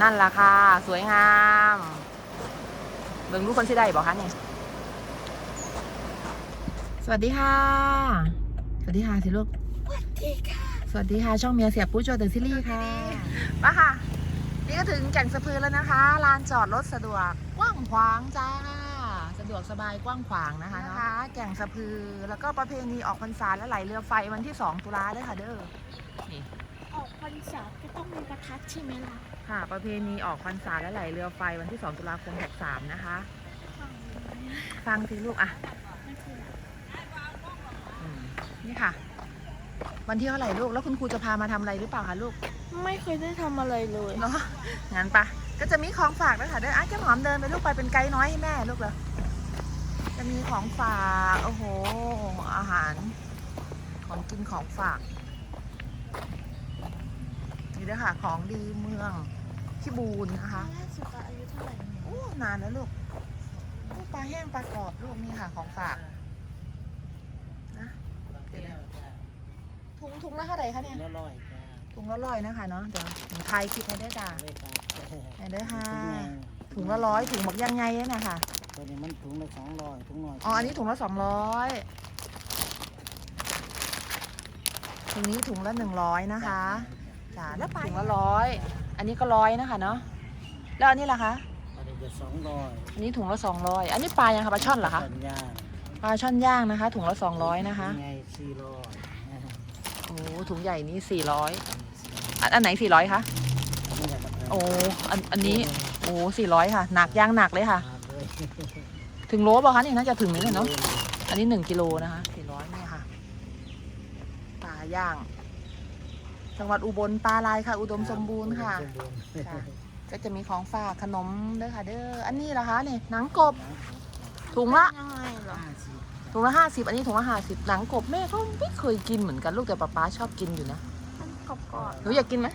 นั่นล่ะค่ะ สวยงามเบิ่งรูปคนสิได้บอกคะเนี่ยสวัสดีค่ะ สวัสดีค่ะสิลูก สวัสดีค่ะ สวัสดีค่ะ ช่องเมียเสียปุ๊โจเดอะซีรีส์ค่ะ มาค่ะ นี่ก็ถึงแก่งสะพือแล้วนะคะ ลานจอดรถสะดวกกว้างขวางจ้า สะดวกสบายกว้างขวางนะคะนะคะ แก่งสะพือแล้วก็ประเพณีออกพรรษาและไหลเรือไฟวันที่ 2 ตุลาด้วยค่ะเด้อนี่ ออกพรรษาก็ต้องมีประทัดใช่ไหมล่ะค่ะ ประเพณีออกพรรษาและไหลเรือไฟวันที่ 2 ตุลาคม 63 นะคะฟังสิลูกอะไม่คืออะไรอืมนี่ค่ะ วันที่เท่าไหร่ลูก แล้วคุณครูจะพามาทำอะไรหรือเปล่าคะลูก ไม่เคยได้ทำอะไรเลย เนาะงั้นปะก็จะมีของฝากด้วยค่ะเดินอะแก้มหอมเดินไปลูกไปเป็นไกด์น้อยให้แม่ลูกเลยจะมีของฝาก โอ้โห อาหาร ของกินของฝาก นี่ด้วยค่ะ ของดีเมืองพิบูลนะคะ ล่าสุดอายุเท่าไหร่เนี่ยโอ้นานแล้วลูกโอ้ปลาแห้งปลากรอบลูกนี่ค่ะของฝากนะเดี๋ยวนะถุงถุงละเท่าไหร่คะเนี่ยละร้อยจ้าถุงละร้อยนะคะเนาะ เดี๋ยวหนูไทยคิดให้ได้จ้าเลยครับให้ได้ค่ะถุงใหญ่ถุงละร้อยถุงหมกยังไงเนี่ยนะคะ ตัวนี้มันถุงละสองร้อยถุงหน่อยอ๋อ อันนี้ถุงละสองร้อยถุงนี้ถุงละหนึ่งร้อยนะคะจ้าแล้วปลาถุงละร้อย อันนี้ก็ร้อยนะคะเนาะ แล้วอันนี้ล่ะคะอันนี้จะสองร้อยอันนี้ถุงละสองร้อยอันนี้ปลายังคะปลาช่อนเหรอคะ สัญญาณปลาช่อนย่างนะคะ ถุงละสองร้อยนะคะไงสี่ร้อยโอ้ถุงใหญ่นี้สี่ร้อยอันอันไหนสี่ร้อยคะนี่แหละครับโอ้ อันอันนี้ โอ้สี่ร้อยค่ะ หนักย่างหนักเลยค่ะครับเลยถึงโลป่ะคะนี่น่าจะถึงนี่เลยเนาะ อันนี้หนึ่งกิโลนะคะสี่ร้อยนี่ค่ะ ปลาย่าง จังหวัดอุบลปลาลายค่ะ อุดมสมบูรณ์ค่ะสมบูรณ์ค่ะ ก็จะมีของฝากขนมเด้อค่ะ เด้ออันนี้ล่ะคะนี่หนังกบ ถุงละยังไงเหรอห้าสิบถุงละห้าสิบอันนี้ถุงละห้าสิบหนังกบแม่ก็ไม่เคยกินเหมือนกันลูกแต่ป๊าป๊าชอบกินอยู่นะมันกรอบกรอบหนูอยากกินไหม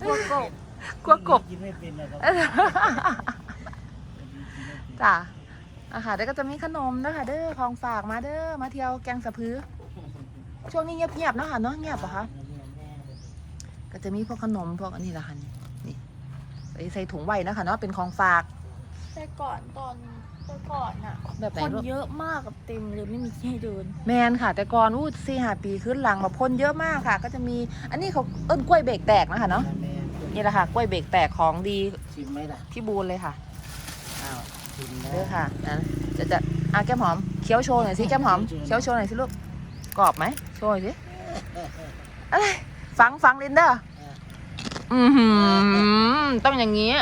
กลัวกบกลัวกบกินไม่เป็นนะครับจ้ะอาหารแล้วก็จะมีขนมนะคะเด้อของฝากมาเด้อมาเที่ยวแกงสะพือช่วงนี้เงียบๆเนาะค่ะเนาะเงียบปะคะ ก็จะมีพวกขนมพวกอันนี้ละค่ะนี่นี่ใส่ใส่ถุงไว้นะคะเนาะเป็นของฝาก แต่ก่อนตอนแต่ก่อนอะแบบไหนคนลูก เยอะมากกับเต็มเลยไม่มีที่ให้เดิน แมนค่ะ แต่ก่อนอู้สี่ห้าปีขึ้นหลังแบบคนเยอะมากค่ะ ก็จะมีอันนี้เขาเอิ้นกล้วยเบรกแตกนะคะเนาะแม่นี่แหละค่ะกล้วยเบรกแตกของดีชิมไหมล่ะที่บูนเลยค่ะอ้าวชิมแล้เด้วอค่ะนะจะจะอะแก้มหอมเคี้ยวโชว์หน่อยสิแก้มหอมเคี้ยวโชว์หน่อยสิลูกกรอบไหมโชว์หน่อยสิอะไร ฟังฟังลินเดอร์อือหือต้องอย่างนี้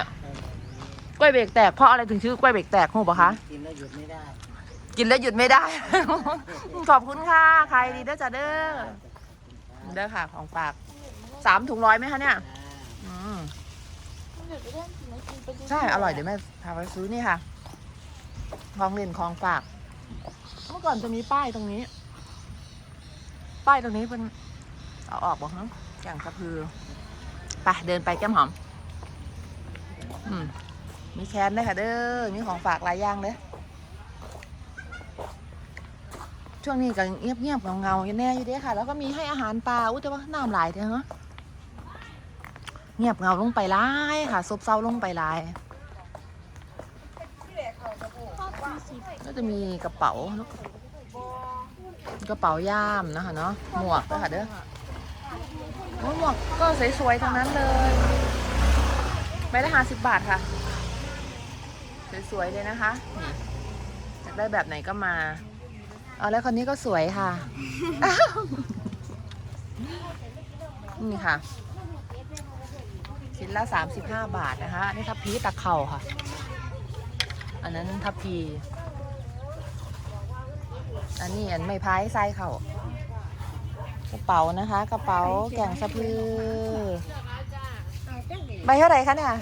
กล้วยเบรกแตกเพราะอะไรถึงชื่อกล้วยเบรกแตกหูปะคะ กินแล้วหยุดไม่ได้ กินแล้วหยุดไม่ได้ ขอบคุณค่ะใครดีเด้อจ้าเด้อเด้อค่ะ ของฝากสามถุงร้อยไหมคะเนี่ยอืมใช่ อร่อยเดี๋ยวแม่พาไปซื้อนี่ค่ะของเล่นของฝาก เมื่อก่อนจะมีป้ายตรงนี้ ป้ายตรงนี้เป็น เอาออกบอกฮะอย่างกระพือไปเดินไปแก้มหอม อืมมีแคนด้วยค่ะเด้อ มีของฝากหลายอย่างเลยช่วงนี้ก็เงียบเงียบๆเงาๆอยู่แน่อยู่เด้ค่ะ แล้วก็มีให้อาหารปลาอุ้ยแต่ว่าน้ำหลายเด้เนาะเงียบเงาลงไปหลายค่ะซบเซาลงไปหลายข้าวสี่ก็จะมีกระเป๋า กระเป๋าย่ามนะคะเนาะหมวกด้วยค่ะเด้อ หมวกก็สวยๆทั้งนั้นเลยใบละห้าสิบบาทค่ะ สวยๆเลยนะคะนี่อยากได้แบบไหนก็มาเอาแล้วคนนี้ก็สวยค่ะ นี่ค่ะชิ้นละสามสิบห้าบาทนะคะอันนี่ทับพีตะเข่าค่ะ อันนั้นทับพีอันนี้อันไม่พายไส้เข่า กระเป๋านะคะ กระเป๋าแก่งสะพือใบเท่าไหร่คะเนี่ย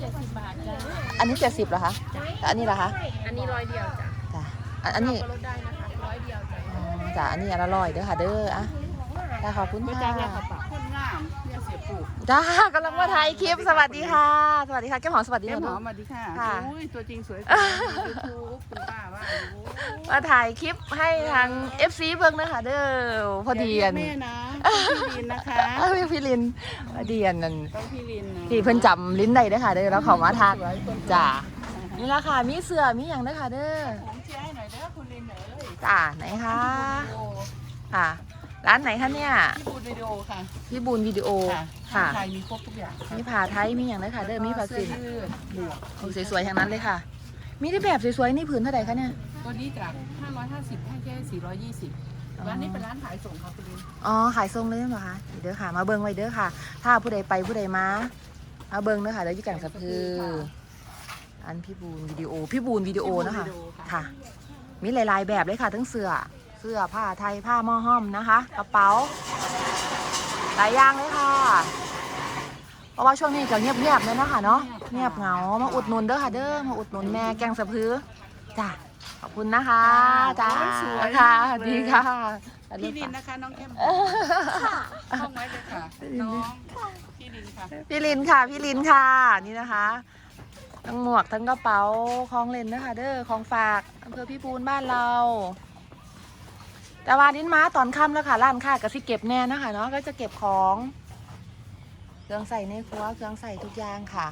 เจ็ดสิบบาทจ้าอันนี้เจ็ดสิบเหรอคะแต่อันนี้เหรอคะอันนี้ร้อยเดียวจ้ะจ้ะอันอันนี้ก็ลดได้นะคะร้อยเดียวจ้ะอ๋อจ้ะอันนี้อันละร้อยเด้อค่ะเด้ออะจ้ะขอบคุณค่ะ จ้ากำลังมาถ่ายคลิปสวัสดีค่ะ สวัสดีค่ะแก้มหอมสวัสดีแก้มหอ Dạ, มสวัสดีค่ะค่ะอุ้ยตัวจริงสวยจังยูทูบคุณป้าว่าอยู่มาถ่ายคลิปให้ทาง FC เบิ่งนะคะเด้อพอดีอย่าอันเรียกแม่นะต้องพี่ลินนะคะอ้าวพี่ลินพอดีอันนั่นต้องพี่ลินนะพี่เพิ่นจำลิ้นได้เด้อค่ะเด้อแล้วเขามาทักสวยคนจ้านี่ละค่ะมีเสื้อมีอย่างเด้อค่ะเด้อผมเชียร์ให้หน่อยเด้อคุณลินเอ้ยจ้าไหนคะโอ้ค่ะ ร้านไหนคะเนี่ย พี่บูนวิดีโอค่ะพี่บูนวิดีโอ ค่ะ ค่ะ ไทยมีครบทุกอย่างค่ะมีผ้าไทย มีอย่างเด้อค่ะ เด้อ มีผ้าเสื้สิอนยืดหมวกโอ้สวยๆทั้งนั้นเลยค่ะ มีได้แบบสวยๆ นี่ผืนเท่าไหร่คะเนี่ย ตัวนี้จาก 550ให้แค่420ร้านนี้เป็นร้านขายส่งค่ะคุณลินอ๋อ ขายทรงเลยเหรอคะเด้อค่ะ มาเบิ่งไว้เด้อค่ะ ถ้าผู้ใดไปผู้ใดมา มาเบิ่งเด้อค่ะเดี๋ยวยี่แก่งสะพือ อันพี่บูนวิดีโอ พี่บูนวิดีโอนะคะพี่บูวิดีโอค่ะ มีหลายๆแบบเลยค่ะทั้งเสื้อเสื้อผ้าไทยผ้าหม้อห้อมนะคะ กระเป๋าหลายอย่างเลยค่ะ เพราะว่าช่วงนี้ก็เงียบๆเลยนะคะเนาะเงียบเหงามาอุดหนุนเด้อค่ะเด้อมาอุดหนุนแม่แกงสะพือจ้ะขอบคุณนะคะจ้าสวยค่ะมากเลยดีค่ะพี่ลินนะคะน้องแก้มห้องไว้เลยค่ะน้องพี่ลินค่ะพี่ลินค่ะพี่ลินค่ะนี่นะคะทั้งหมวกทั้งกระเป๋าของเล่นนะคะเด้อของฝากอำเภอพี่ปูนบ้านเรา แต่ว่าดินมาตอนค่ำแล้วค่ะร้านค้าก็สิเก็บแน่นะคะเนาะก็จะเก็บของ เครื่องใส่ในครัวเครื่องใส่ทุกอย่างค่ะ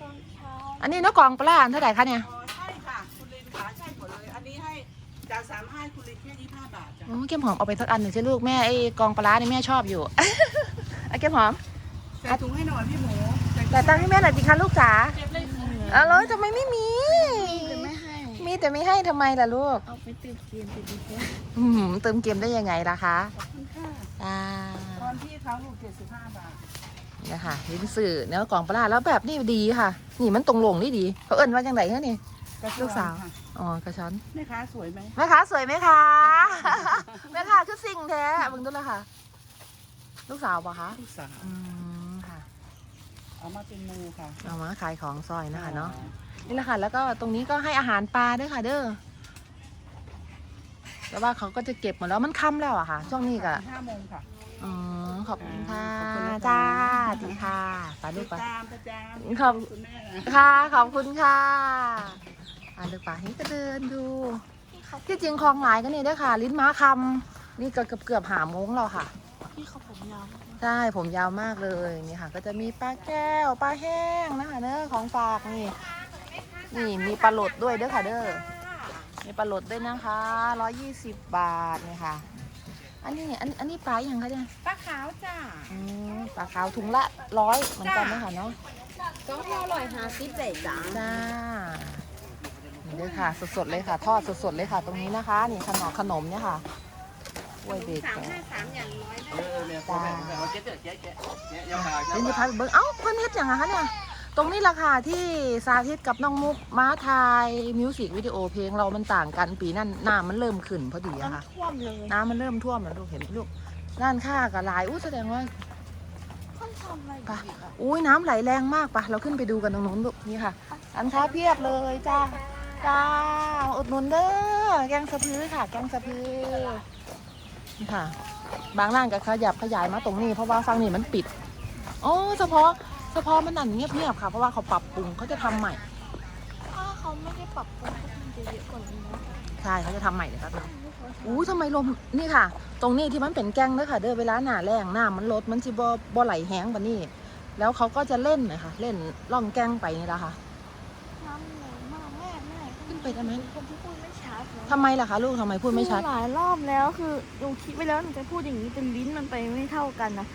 ตอนเช้าอันนี้เนาะกล่องปลาร้าอันเท่าไหร่คะเนี่ยอ๋อใช่ค่ะ คุณลินค่ะใช่หมดเลย อันนี้ให้จากสามห้าคุณลินแค่ยี่ห้าบาทจ้ะโอ้เก็บหอมเอาไปสักอันหนึ่งใช่ลูกแม่ไอ้กองปลาร้านี่แม่ชอบอยู่ เอาเก็บหอมใส่ถุงให้หน่อยพี่หมูใส่ถุงแต่ตังค์ให้แม่หน่อยสิคะลูกจ๋าเก็บเลยค่ะ เออแล้วทำไมไม่มีจะไม่ให้มี แต่ไม่ให้ทำไมล่ะลูก เอาไปติดเกมติดดีเฟสอืมเติมเกมได้ยังไงล่ะคะขอบคุณค่ะอ่าตอนที่เขาลูกเจ็ดสิบห้าบาทนี่ค่ะลิ้นสื่อเนื้อกล่องปลาร้าแล้วแบบนี้ดีค่ะ นี่มันตรงลงนี่ดี เขาเอิ้นว่าจังไงคะนี่กระชอนลูกสาว ค่ะอ๋อกระชอนแม่ค้าสวยไหมแม่ค้าสวยไหมคะ แม่ค้าคือสิ่งแท้มึงดูเลยค่ะ ลูกสาวปะคะ ลูกสาว อืมค่ะ เอามาเป็นมูค่ะเอามาขายของซอยนะคะเนาะนี่แหละค่ะ แล้วก็ตรงนี้ก็ให้อาหารปลาด้วยค่ะเด้อแล้วว่าเขาก็จะเก็บหมดแล้วมันค่ำแล้วอะค่ะ ช่วงนี้ก็ห้าโมงค่ะอ๋อขอบคุณค่ะขอบคุณนะคะจ้าดีค่ะไปลูติกดไปตามประจขอบำคุณแม่นะค่ะ ขอบคุณค่ะอ่าลูกป่านี่ก็เดินดูที่จริงคลองหลายก็นี่ด้วยค่ะ ลิ้นม้าคำนี่ก็เกือบเกือบหาโมงแล้วค่ะ พี่เขาผมยาวมากใช่ผมยาวมากเลยนี่ค่ะ ก็จะมีปลาแก้วปลาแห้งนะคะเด้อของฝากนี่นี่มีปลาหลดด้วยเด้อค่ะเด้อมีปลาหลดด้วยนะคะร้อยยี่สิบบาทนี่ค่ะ อันนี้อันอันนี้ปลาอย่างคะเนี่ยปลาขาวจ้าอืมปลาขาวถุงละร้อยเหมือนกันนะคะเนาะก็เท่าร่อยหาซิปใส่จานจ้านี่เลยค่ะ สดๆเลยค่ะ ทอดสดๆเลยค่ะ ตรงนี้นะคะ นี่ขนมขนมเนี่ยค่ะกล้ วยเบรกสามห้าสามอย่างน้อยเออเนี่ยพ่อแม่เอาเจ๊เจ๊เจ๊เจ๊เจ๊ยาวๆเดี๋ยวจะพาไปเบิ้งเอ้าเพิ่นเฮ็ดอย่างไรคะเนี่ย ตรงนี้ราคาที่สาธิตกับน้องมุกม้าทยมิวสิกวิดีโอเพลงเรามันต่างกันปีนั้นน้ำมันเริ่มขึ้นพอดีอะค่ะ ท่วมเลยน้ำมันเริ่มท่วมแล้วลูกเห็นไหมลูกด้านข้ากับหลายอู้แสดงว่า ท่านทำอะไรปะอุ้ยน้ำไหลแรงมากปะเราขึ้นไปดูกันตรงนู้นลูกนี่ค่ะอันค้าเพียบเลยจ้าจ้าอุดหนุนเด้อแกงสะพือค่ะ แกงสะพือ นี่ค่ะ บางร้านก็ขยับขยายมาตรงนี้เพราะว่าฝั่งนี้มันปิดโอ้เฉพาะเฉพาะมันนั่นเงียบๆค่ะ เพราะว่าเขาปรับปรุงเขาจะทำใหม่ถ้าเขาไม่ได้ปรับปรุงก็คงจะเยอะกว่านี้นะใช่เขาจะทำใหม่เลยครับอู้ทำไมลมนี่ค่ะ ตรงนี้ที่มันเป็นแกงเด้อค่ะ เด้อเวลาหนาแรงน้ำมันลดมันสิบ่บ่ไหลแห้งปะนี่แล้วเขาก็จะเล่นนะคะเล่นล่องแกงไปนี่แหละค่ะ น้ำแรงมากแม่แม่ ขึ้น ไปได้ไหมคนที่พูดไม่ชัดนะทำไมล่ะคะลูกทำไมพูดไม่ชัดคือหลายรอบแล้วคือหนูคิดไว้แล้วหนูจะพูดอย่างนี้แต่ลิ้นมันไปไม่เท่ากันนะ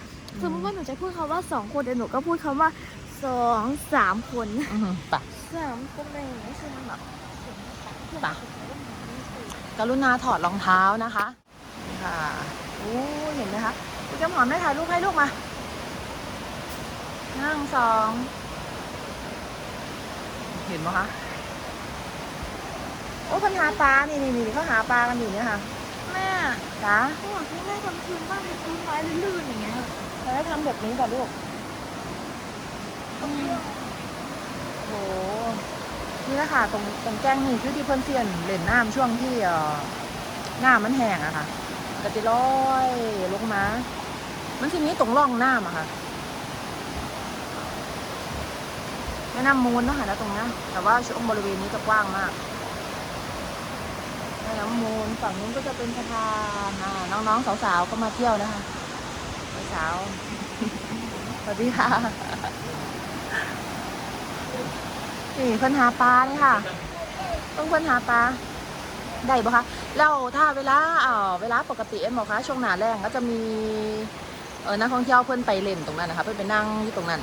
สมมติว่าหนูจะพูดคำว่าสองคนเดี๋ยวหนูก็พูดคำว่าสองสามคนอือหือไปสามคนอะไรอย่างเงี้ยคือมันแบบไปกรุณาถอดรองเท้านะคะนี่ค่ะอู้เห็นไหมคะคุณจะหอมได้ถ่ายรูปให้ลูกมานั่งสอง เห็นไหมคะ โอ้คนหาปลา นี่นี่นี่เขาหาปลากันอยู่เนี่ยค่ะแม่จ้าก็บอกให้แม่ทำพื้นบ้านเป็นพื้นไม้ลื่นๆอย่างเงี้ยแล้วทำแบบนี้ป่ะลูกอืมโหนี่แหละค่ะตรงตรงแก้งนี่คือที่เพิ่นเสียนเล่นน้ำช่วงที่เอ่อน้ำมันแห้งอะค่ะก็จะลอยลงมา มันทีนี้ตรงร่องน้ำอะค่ะน้ำมูลเนาะค่ะแล้วตรงเนี้ยแต่ว่าช่วงบริเวณนี้จะกว้างมากแม่ น้ำมูลฝั่งนู้นก็จะเป็นสะพานอ่าน้องๆสาวๆก็มาเที่ยวนะคะสาวสวัสดีค่ะนี่เพิ่นหาปลานี่ค่ะ ต้องเพิ่นหาปลาได้ปะคะแล้วถ้าเวลาเอ่อเวลาปกติเอ็มบอกคะช่วงหนาแรงก็จะมีเออนักท่องเที่ยวเพื่อนไปเล่นตรงนั้นนะคะ เพื่อนไปนั่งอยู่ตรงนั้น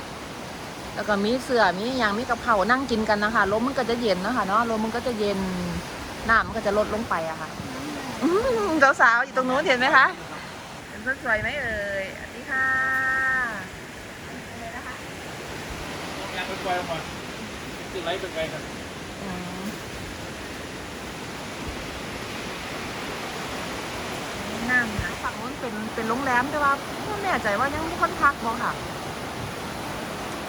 แล้วก็มีเสือมีอย่างมีกระเพรานั่งกินกันนะคะลมมันก็จะเย็นนะคะเนาะลมมันก็จะเย็น น้ำมันก็จะลดลงไปอะค่ะอืมสาวๆอยู่ตรงนู้นเห็นไหมคะเห็นสวยไหมเอ่ยสวัสดีค่ะอยากไปปล่อยออกมาติดไรเป็นไงกันอืมน้ำนะฝั่งนู้นเป็นเป็นโรงแรมแต่ว่าไม่แน่ใจว่ายังมีคนพักบ่ค่ะ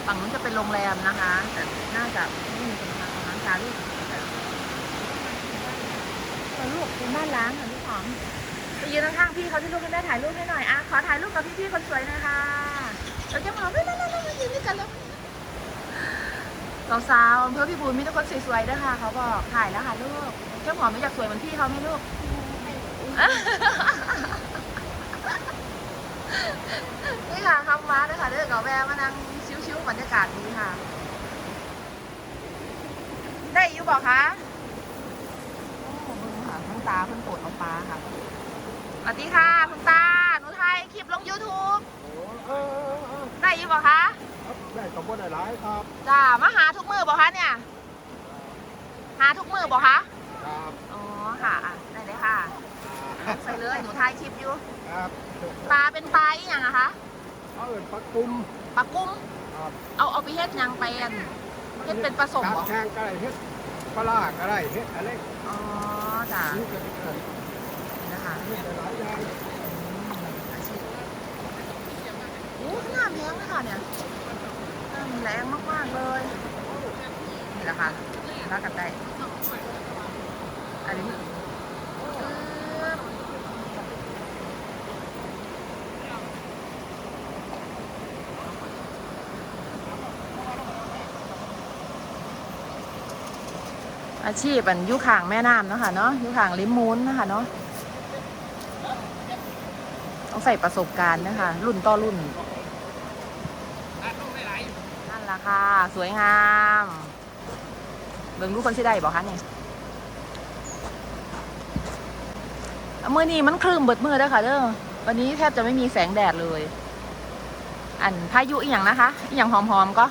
ฝั่งนู้นจะเป็นโรงแรมนะคะ แต่น่าจะไม่มีคนพักร้านคาลูกแต่ ลูกเป็นบ้านล้างค่ะลูกของไปยืนข้างๆพี่เขาที่ลูกให้แม่ถ่ายรูปให้หน่อยอะขอถ่ายรูปกับพี่ๆคนสวยหน่อยค่ะเราจะมาไม่ไม่ไม่ไม่ยืนด้วยกันแล้วสาวๆอำเภอพี่บูนมีแต่คนสวยๆด้วยค่ะ เขาบอกถ่ายแล้วค่ะลูกเจ้าหอมไม่อยากสวยเหมือนพี่เขาไหมลูกนี่ค่ะคำม้าด้วยค่ะเด้อกับแวะมานั่งชิวๆบรรยากาศดีค่ะ ได้อยู่บอกคะโอ้เบิ่งค่ะคุณ ตาเพิ่นโปรดเอาปลาค่ะสวัสดีค่ะคุณตาหนูถ่ายคลิปลง YouTube เออเออเออได้อยู่บอกคะครับได้สมบูรณ์หลายครับจ้ามาหาทุกมือบอกคะเนี่ย หาทุกมือบอกคะครับอ๋อค่ะอะได้เลยค่ะใส่เลยหนูถ่ายคลิปอยู่ครับปลาเป็นปลาอีหยังอะคะเอาเอินปักกุมปลากุ้งครับเอาเอาไปเฮ็ดหยังไปอันเฮ็ดเป็นผสมตาเหรอแข้งก็ได้เฮ็ด ปลาร้าก็ได้เฮ็ดอะไรอ๋อจ้ะนี่ก็ได้นะคะหลายอย่างอาชีพโอ้น้ำแรงเลยค่ะเนี่ยน้ำแรงมาก ๆ เลย นี่แหละค่ะรักกันได้ อันนี้ อาชีพอันยุข่างแม่น้ำเนาะค่ะเนาะอยุข่างลิมมูนนะคะเนาะต้องใส่ประสบการณ์นะคะรุ่นต่อรุ่นนั่นละค่ะ สวยงามเบิ่งลูกคนที่ได้บอกคะเนี่ยมือนี้มันคลื่มเบิดมือด้อค่ะเด้อวันนี้แทบจะไม่มีแสงแดดเลย อันพายุอีหยังนะคะ อีหยังหอมๆก็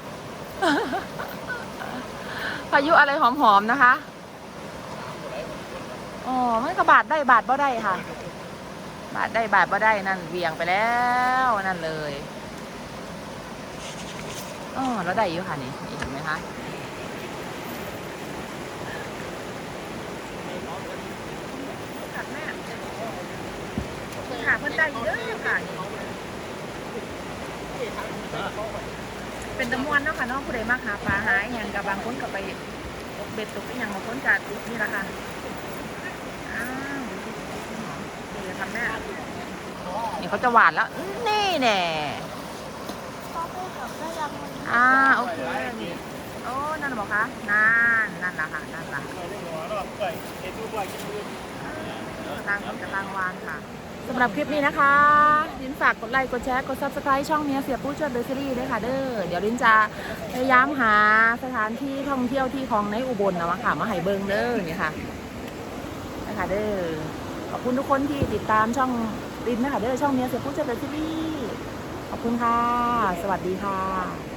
พายุอะไรหอมๆนะคะ อ๋อ มันก็บาดได้บาดบ่ได้ค่ะ บาดได้บาดบ่ได้นั่นเวียงไปแล้วนั่นเลยอ๋อแล้วได้อยู่ค่ะนี่นี่เห็นไหมคะกัดแม่ค่ะเพิ่นได้อยู่เด้อค่ะนี่ เป็นตะมวนเนาะค่ะเน้องผู้ใดมากหาปลาหาอหย่างกับบางคนก็ไปตกเบ็ดตกอหย่างบางคนก็นี่แหละค่ะอ้าวดีเลยค่ะแม่นี่เขาจะหวานแล้ว นี่แน่พ่อพูดกับได้ยังมันอ่าโอเคนี่โอ้นั่นบอกคะนั่นนั่นละค่ะนั่นละเห็นดูบ่อยกินดูต่างคนกับต่างวานค่ะ สำหรับคลิปนี้นะคะ ลินฝากกดไลค์ กดแชร์ กด subscribe ช่องเนี้ยเสียปู้ช่วนเบเกอรี่ด้วยค่ะเด้อ เดี๋ยวลินจะพยายามหาสถานที่ท่องเที่ยวที่ของในอุบลนะมาค่ะ มาให้เบิงเด้อนี่ค่ะนะคะเด้อ ขอบคุณทุกคนที่ติดตามช่องลินนะคะเด้อ ช่องเนี้ยเสียปู้ช่วนเบเกอรี่ ขอบคุณค่ะ สวัสดีค่ะ